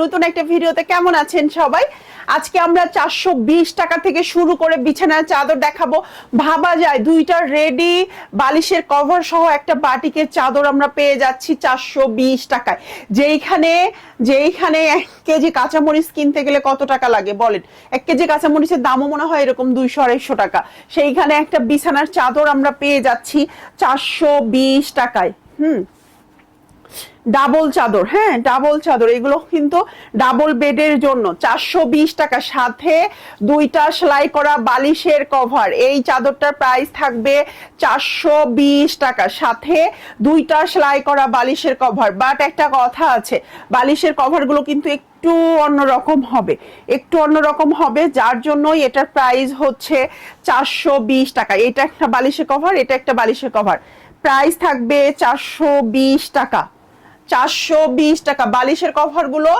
নতুন একটা ভিডিওতে কেমন আছেন সবাই? আজকে আমরা চারশো বিশ টাকা থেকে শুরু করে বিছানার চাদর দেখাবো। ভাবা যায়, দুইটা রেডি, বালিশের কভার সহ একটা বাটিকের চাদর আমরা পেয়ে যাচ্ছি চারশো বিশ টাকায়। যেইখানে যেইখানে এক কেজি কাঁচামরিচ কিনতে গেলে কত টাকা লাগে বলেন? এক কেজি কাঁচামরিচের দামও মনে হয় এরকম দুইশো, আড়াইশো টাকা। সেইখানে একটা বিছানার চাদর আমরা পেয়ে যাচ্ছি চারশো বিশ টাকায়। হুম ডাবল চাদর হ্যাঁ ডাবল চাদর, এগুলো কিন্তু ডাবল বেডের জন্য। চারশো বিশ টাকা। সাথে দুইটা সেলাই করা বালিশের কভার। এই চাদরটার প্রাইস থাকবে চারশো বিশ টাকা। সাথে দুইটা সেলাই করা বালিশের কভার। বাট একটা কথা আছে, বালিশের কভারগুলো কিন্তু একটু অন্যরকম হবে। একটু অন্যরকম হবে, যার জন্যই এটার প্রাইস হচ্ছে চারশো বিশ টাকা। এটা একটা বালিশের কভার, এটা একটা বালিশের কভার। প্রাইস থাকবে চারশো বিশ টাকা। চারশো বিশ টাকা। বালিশের কভারগুলো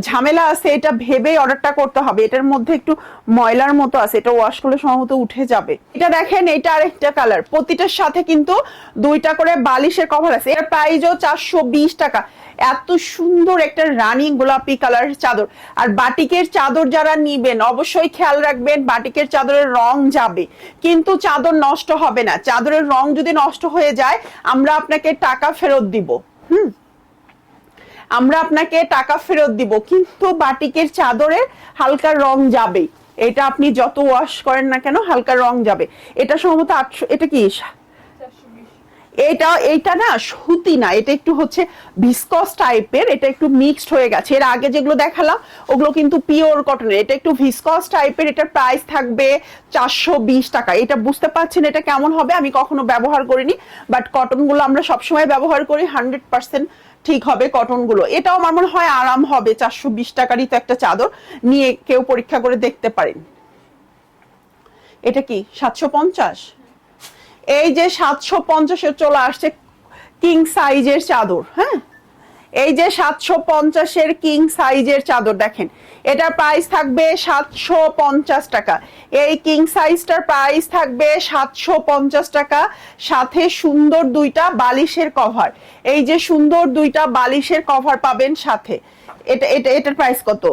ঝামেলা আছে, এটা ভেবে অর্ডারটা করতে হবে। এটার মধ্যে একটু ময়লার মতো আছে, এটা ওয়াশ করলে সম্ভবত উঠে যাবে। এটা দেখেন, এটা আরেকটা কালার প্রতিটার সাথে কিন্তু দুইটা করে বালিশের কভার আছে। এর প্রাইসও চারশো বিশ টাকা। এত সুন্দর একটা রানী গোলাপি কালারের চাদর। আর বাটিকের চাদর যারা নিবেন, অবশ্যই খেয়াল রাখবেন, বাটিকের চাদরের রং যাবে। কিন্তু চাদর নষ্ট হবে না। চাদরের রং যদি নষ্ট হয়ে যায়, আমরা আপনাকে টাকা ফেরত দিব। হুম? আমরা আপনাকে টাকা ফেরত দিব, কিন্তু বাটিকের চাদরের হালকা রং যাবে। এটা আপনি যত ওয়াশ করেন না কেন, হালকা রং যাবে। এটা সম্ভবত আটশো, এটা কি? এটা এইটা না, সুতি না, এটা একটু হচ্ছে ভিসকস টাইপের এটা একটু মিক্সড হয়ে গেছে। এর আগে যেগুলো দেখালাম, ওগুলো কিন্তু পিওর কটনের এটা একটু ভিসকস টাইপের এটার প্রাইস থাকবে চারশো বিশ টাকা। এটা বুঝতে পারছেন এটা কেমন হবে? আমি কখনো ব্যবহার করিনি বাট কটনগুলো আমরা সবসময় ব্যবহার করি হান্ড্রেড পার্সেন্ট ঠিক হবে কটনগুলো। এটাও আমার মনে হয় আরাম হবে। চারশো বিশ টাকারই তো একটা চাদর। নিয়ে কেউ পরীক্ষা করে দেখতে পারেন। এটা কি? সাতশো পঞ্চাশ? এই যে সাতশো পঞ্চাশে চলে আসছে কিং সাইজের চাদর হ্যাঁ? এই যে সাতশো পঞ্চাশের কিং সাইজের চাদর দেখেন, এটার প্রাইস থাকবে সাতশো পঞ্চাশ টাকা। এই কিং সাইজটার প্রাইস থাকবে সাতশো পঞ্চাশ টাকা, সাথে সুন্দর দুইটা বালিশের কভার এই যে সুন্দর দুইটা বালিশের কভার পাবেন সাথে। এটা এটা, এটার প্রাইস কত?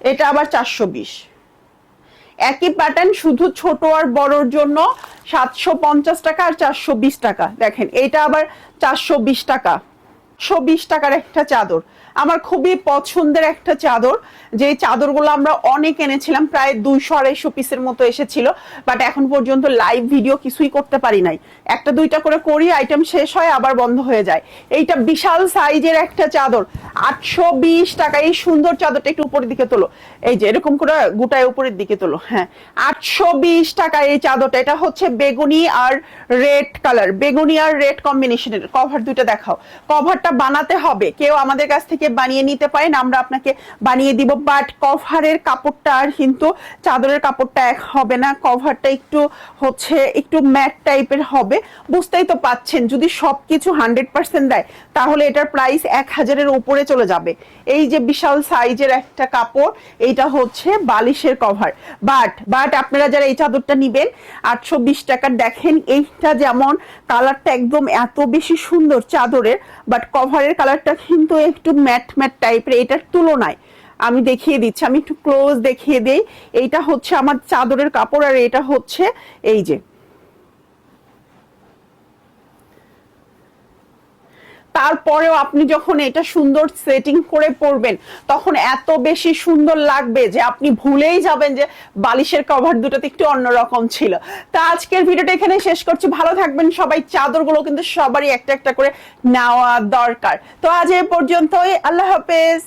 এটা আবার চারশো বিশ। একই প্যাটার্ন শুধু ছোট আর বড়র জন্য সাতশো পঞ্চাশ টাকা আর চারশো বিশ টাকা। দেখেন এটা আবার চারশো বিশ টাকা। একশো বিশ টাকার একটা চাদর। আমার খুবই পছন্দের একটা চাদর। যে চাদরগুলো আমরা অনেক এনেছিলাম, প্রায় দুইশো আড়াইশো পিসের মতো এসেছিল বাট এখন পর্যন্ত লাইভ ভিডিও কিছুই করতে পারি নাই। একটা দুইটা করে করি আইটেম শেষ হয়, আবার বন্ধ হয়ে যায়। এইটা বিশাল সাইজের একটা চাদর, আটশো বিশ টাকা। এই সুন্দর চাদরটা একটু উপরের দিকে তোলো। এই যে এরকম করে গোটায় উপরের দিকে তোলো হ্যাঁ। আটশো বিশ টাকা এই চাদরটা। এটা হচ্ছে বেগুনি আর রেড কালার বেগুনি আর রেড কম্বিনেশনের কভার দুইটা দেখাও। কভারটা বানাতে হবে। কেউ আমাদের কাছ থেকে বানিয়ে নিতে পারেন। আমরা আপনাকে বানিয়ে দিব বাট কভারের কাপড়টা আর কিন্তু চাদরের কাপড়টা এক হবে না। কভারটা একটু হচ্ছে একটু ম্যাট টাইপের হবে। বুঝতেই তো পাচ্ছেন, যদি সবকিছু হান্ড্রেড পার্সেন্ট দেয়, তাহলে এটার প্রাইস এক হাজারের উপরে চলে যাবে। এই যে বিশাল সাইজের একটা কাপড়, এইটা হচ্ছে বালিশের কভার বাট বাট আপনারা যারা এই চাদরটা নিবেন, আটশো বিশ টাকার, দেখেন এইটা যেমন কালারটা একদম এত বেশি সুন্দর চাদরের বাট কভারের কালারটা কিন্তু একটু ম্যাট ম্যাট ম্যাট টাইপের এটার তুলনায়। আমি দেখিয়ে দিচ্ছি, আমি একটু ক্লোজ দেখিয়ে দিই। এইটা হচ্ছে আমার চাদরের কাপড় আর এটা হচ্ছে এই যে তারপরেও আপনি যখন এটা সুন্দর সেটিং করে পরবেন, তখন এত বেশি সুন্দর লাগবে যে আপনি ভুলেই যাবেন যে বালিশের কভার দুটোতে একটু অন্যরকম ছিল। তা আজকের ভিডিওটা এখানে শেষ করছি। ভালো থাকবেন সবাই। চাদরগুলো কিন্তু সবারই একটা একটা করে নেওয়া দরকার। তো আজ এ পর্যন্তই। আল্লাহ হাফেজ।